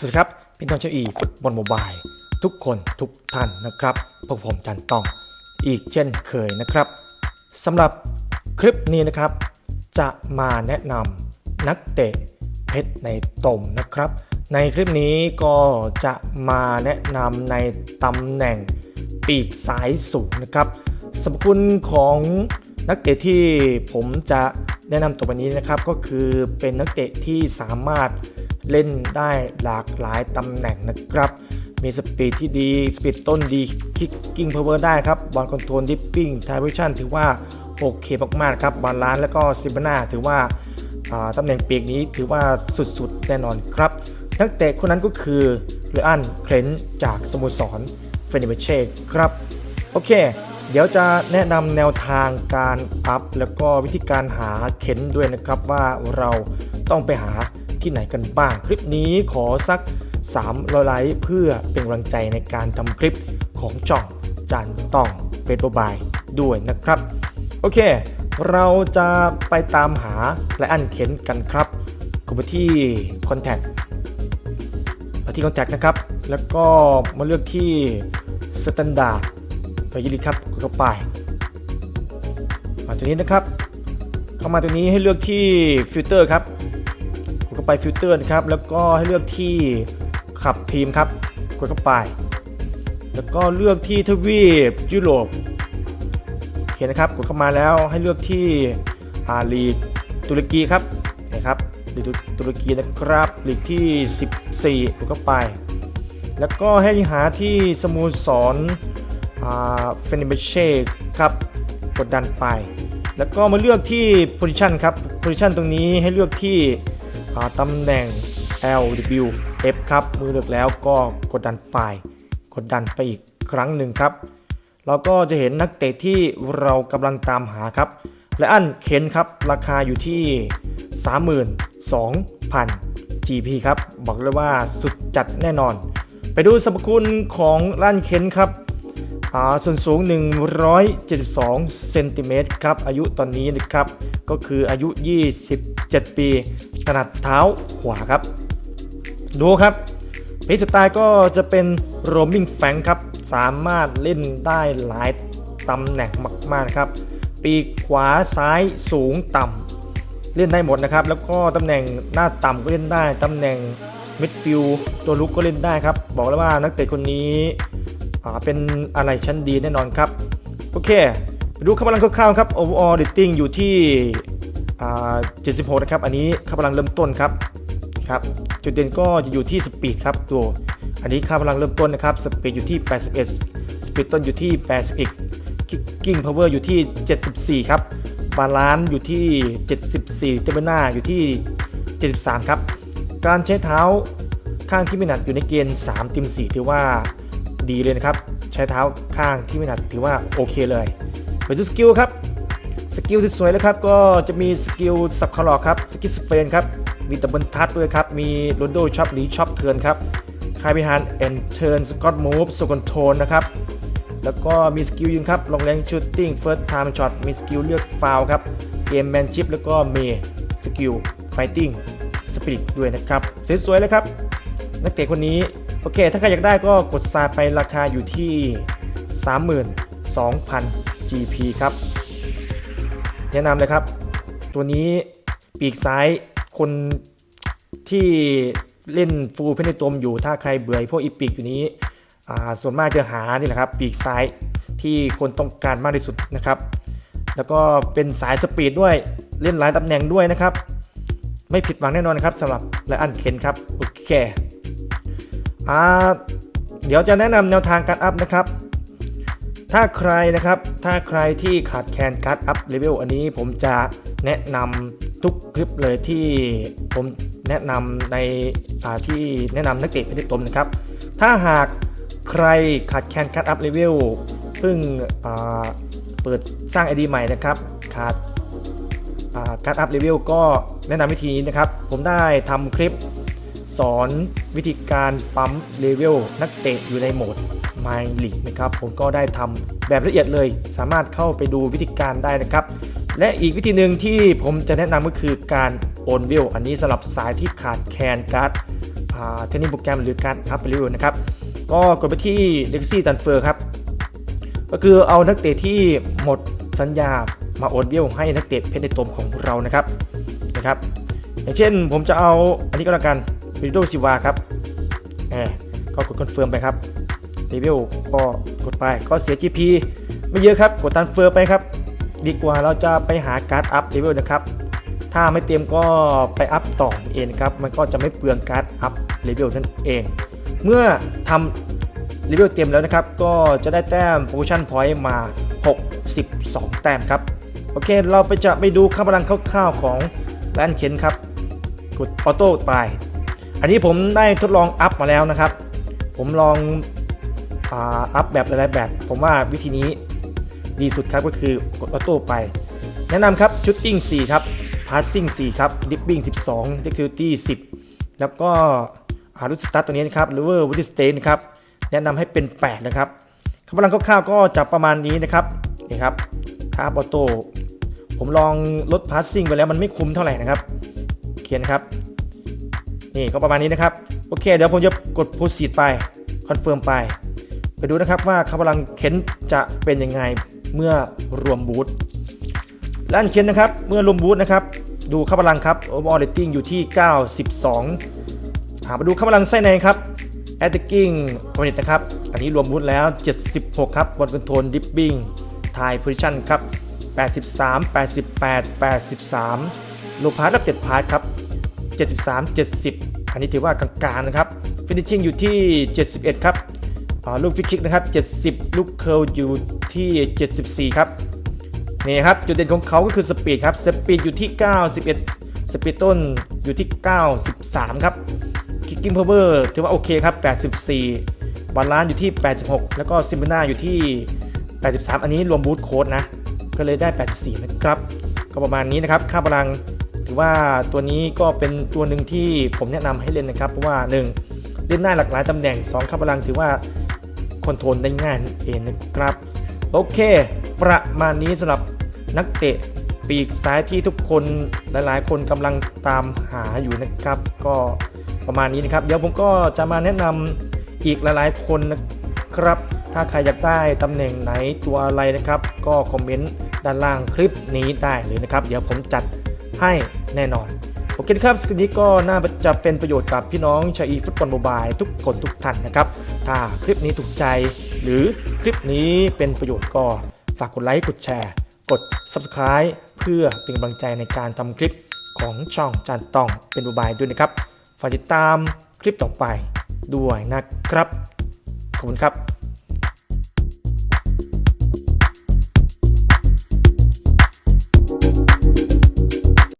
สวัสดีครับพี่น้องชาวอีฟุตบอลโมบายทุกคนทุกท่านนะครับพวกผมจันต้องอีกเช่นเคยนะครับสำหรับคลิปนี้นะครับ จะมาแนะนำนักเตะเพชรในตมนะครับ ในคลิปนี้ก็จะมาแนะนำในตำแหน่งปีกสายสูงนะครับสรรพคุณของนักเตะที่ผมจะแนะนำตัวนี้นะครับ ก็คือเป็นนักเตะที่สามารถ เล่นได้หลากหลายตำแหน่งนะครับ มีสปีดที่ดี สปีดต้นดี คิกกิ้งพาวเวอร์ได้ครับ บอลคอนโทรลดิปปิ้งทาวิชั่นถือว่าโอเคมากๆครับบาลล้านแล้วก็ซิบาน่าถือว่าตำแหน่งปีกนี้ถือว่าสุดๆ แน่นอนครับ นักเตะคนนั้นก็คือเลอันเครนจากสโมสรเฟเนเบเช่ครับ โอเค เดี๋ยวจะแนะนำแนวทางการอัพ แล้วก็วิธีการหาเข็นด้วยนะครับว่าเราต้องไปหา ที่ไหนกันบ้าง คลิปนี้ขอสัก300ไลค์เพื่อเป็นกำลังใจในการทำคลิปของจ่องจันต้องเฟซบายด้วยนะครับ โอเค เราจะไปตามหาและอันเข็นกันครับกดไปที่ Contact มาที่ Contact นะครับ แล้วก็มาเลือกที่ Standard ไปยิลิครับกดเข้าไปมาตัวนี้นะครับ เข้ามาตัวนี้ให้เลือกที่ฟิลเตอร์ครับ กดเข้าไปฟิลเตอร์นะครับ แล้วก็ให้เลือกที่ขับทีมครับ กดเข้าไป แล้วก็เลือกที่ทวีปยุโรปโอเคนะครับ กดเข้ามาแล้วให้เลือกที่อาลีกตุรกีครับนะครับลีกตุรกีนะครับลีกที่ 14กดเข้าไป แล้วก็ให้หาที่สโมสรเฟนิเบเช่ครับ กดดันไป แล้วก็มาเลือกที่ position ครับ position ตรงนี้ให้เลือกที่าตำแหน่ง L W F ครับ มือเลือกแล้วก็กดดันไปกดดันไปอีกครั้งหนึ่งครับ เราก็จะเห็นนักเตะที่เรากำลังตามหาครับ และอันเคนครับ ราคาอยู่ที่ 32,000 GP ครับ บอกเลยว่าสุดจัดแน่นอน ไปดูสรรพคุณของลั่นเคนครับส่วนสูง 172 เซนติเมตรครับ อายุตอนนี้นะครับ ก็คืออายุ 27 ปี ถนัดเท้าขวาครับ ดูครับเพจสไตล์ก็จะเป็นโรมิงแฟงครับ สามารถเล่นได้หลายตำแหน่งมาก ๆครับ ปีกขวาซ้ายสูงต่ำเล่นได้หมดนะครับ แล้วก็ตำแหน่งหน้าต่ำก็เล่นได้ตำแหน่งมิดฟิลตัวลุกก็เล่นได้ครับ บอกแล้วว่านักเตะคนนี้เป็นอะไรชั้นดีแน่นอนครับ โอเค ดูค่าพลังคร่าวๆครับ overall rating อยู่ที่ 76 นะครับ อันนี้ค่าพลังเริ่มต้นครับครับจุดเด่นก็จะอยู่ที่สปีดครับตัวอันนี้ค่าพลังเริ่มต้นนะครับสปีดอยู่ที่ 81 สปีดต้นอยู่ที่ 81คิกกิ้งพาวเวอร์อยู่ที่ 74 ครับบาลานซ์อยู่ที่ 74 เตเบน่าอยู่ที่ 73 ครับ การใช้เท้าข้างที่ไม่หนักอยู่ในเกณฑ์ 3 ติม 4 ถือว่าดีเลยนะครับ ใช้เท้าข้างที่ไม่หนักถือว่าโอเคเลยไปดูสกิลครับ สกิลที่สวยแล้วครับก็จะมีสกิลสับคาร์ลอครับสกิลสเฟนครับมีดับเบิลทัชด้วยครับ มีโรนโดช็อปหรือช็อปเทิร์นครับคายพิฮานแอนเทิร์นสกอตมูฟสกอนโทนนะครับแล้วก็มีสกิลยิงครับลงแรงชูตติ้งเฟิร์สไทม์ช็อตมีสกิลเลือกฟาวครับเกมแมนชิพแล้วก็มีสกิลไฟติ้งสปิริตด้วยนะครับสวยๆเลยครับ นักเตะคนนี้โอเค ถ้าใครอยากได้ก็กดซาไปราคาอยู่ที่ 32,000 GP ครับ แนะนำเลยครับ ตัวนี้ปีกซ้ายคนที่เล่นฟูลเพนในตมอยู่ถ้าใครเบื่อพวกอีปีกอยู่นี้ส่วนมากจะหานี่แหละครับ ปีกซ้ายที่คนต้องการมากที่สุดนะครับ แล้วก็เป็นสายสปีดด้วยเล่นหลายตำแหน่งด้วยนะครับ ไม่ผิดหวังแน่นอนนะครับสำหรับและอันเคนครับโอเคอเดี๋ยวจะแนะนำแนวทางการอัพนะครับ ถ้าใครนะครับ ถ้าใครที่ขาดแคลนการ์ดอัพเลเวลอันนี้ผมจะแนะนำทุกคลิปเลยที่ผมแนะนำในที่แนะนำนักเตะเพชรตมนะครับ ถ้าหากใครขาดแคลนการ์ดอัพเลเวลเพิ่งเปิดสร้าง ID ใหม่นะครับ ขาดการ์ดอัพเลเวลก็แนะนำวิธีนี้นะครับ ผมได้ทำคลิปสอนวิธีการปั๊มเลเวลนักเตะอยู่ในโหมด My League นะครับผมก็ได้ทำแบบละเอียดเลย สามารถเข้าไปดูวิธีการได้นะครับ และอีกวิธีหนึ่งที่ผมจะแนะนำก็คือการโอนวิวอันนี้สำหรับสายที่ขาดแคลนการ์ดเทนนิสโปรแกรมหรือการอัพวิวนะครับ ก็กดไปที่ Legacy Transfer ครับ ก็คือเอานักเตะที่หมดสัญญามาโอนเบี้ยวให้นักเตะเพชรในตมของเรานะครับนะครับ อย่างเช่นผมจะเอาอันนี้ก็แล้วกันวิดโดซิวาครับแหมก็กดคอนเฟิร์มไปครับ รีวิวก็กดไปก็เสีย GP ไม่เยอะครับ กดตันเฟิร์ไปครับ ดีกว่าเราจะไปหาการ์ดอัพเลเวลนะครับ ถ้าไม่เตรียมก็ไปอัพต่อเองครับ มันก็จะไม่เปลืองการ์ดอัพเลเวลนั่นเอง เมื่อทำเลเวลเต็มแล้วนะครับ ก็จะได้แต้มโพชั่นพอยต์มา 62 แต้มครับ โอเค เราไปจะไปดูค่าพลังคร่าวๆของแลนเคนครับ กดออโต้ไป อันนี้ผมได้ทดลองอัพมาแล้วนะครับ ผมลอง อัพแบบหลายๆแบบ ผมว่าวิธีนี้ดีสุดครับก็คือกดออโต้ไป แนะนำครับชุดติ้ง4ครับพาสซิ่ง4ครับดิปปิ้ง12 Dexterity 10 แล้วก็อารุสตัตตัวนี้นะครับหรือว่าวิดสเตนครับ แนะนำให้เป็น 8 นะครับกำลังคร่าวๆก็จะประมาณนี้นะครับ นี่ครับถ้าออโต้ผมลองลดพาสซิ่งไปแล้วมันไม่คุ้มเท่าไหร่นะครับ เขียนครับ นี่ก็ประมาณนี้นะครับ โอเค เดี๋ยวผมจะกด proceed ไป confirm ไป ไปดูนะครับว่าคำพลังเข็นจะเป็นยังไงเมื่อรวมบูทล้านเข็นนะครับเมื่อรวมบูทนะครับดูคำพลังครับ overall rating อยู่ที่ 92หามาดูคำพลังไส้ในครับ attacking unit นะครับ อันนี้รวมบูทแล้ว 76 ครับบอลคอนโทรล dipping tie position ครับ 83 88 83โลพาร์ตกับ7พาร์ตครับ 73 70 อันนี้ถือว่ากลางๆนะครับ finishing อยู่ที่ 71 ครับ ลูกฟิกคิกนะครับ 70 ลูกเคิลอยู่ที่ 74 ครับนี่ครับจุดเด่นของเขาก็คือสปีดครับสปีดอยู่ที่ 91 สปีดต้นอยู่ที่ 93 ครับ kicking power ถือว่าโอเคครับ 84บาลลานอยู่ที่ 86 แล้วก็ซิมเบนาอยู่ที่ 83 อันนี้รวมบูทโค้ดนะ ก็เลยได้ 84 นะครับ ก็ประมาณนี้นะครับ ค่าพลังถือว่าตัวนี้ก็เป็นตัวหนึ่งที่ผมแนะนำให้เล่นนะครับ เพราะว่า 1 เล่นได้หลากหลายตำแหน่ง 2 ค่าพลังถือว่า คอนโทรลได้ง่ายนั่นเองนะครับ โอเค ประมาณนี้สำหรับนักเตะปีกซ้ายที่ทุกคนหลายๆ คนกำลังตามหาอยู่นะครับ ก็ประมาณนี้นะครับ เดี๋ยวผมก็จะมาแนะนำอีกหลายๆ คนนะครับ ถ้าใครอยากได้ตำแหน่งไหนตัวอะไรนะครับ ก็คอมเมนต์ด้านล่างคลิปนี้ได้เลยนะครับ เดี๋ยวผมจัดให้แน่นอน โอเคครับสคริปนี้ก็น่าจะเป็นประโยชน์กับพี่น้องชาวอีฟุตบอลโมบายทุกคนทุกท่านนะครับ ถ้าคลิปนี้ถูกใจ หรือคลิปนี้เป็นประโยชน์ก็ฝากกดไลค์กดแชร์ กด Subscribe เพื่อเป็นกำลังใจในการทำคลิปของช่องจานตองเป็นโมบายด้วยนะครับฝากติดตามคลิปต่อไปด้วยนะครับ ขอบคุณครับ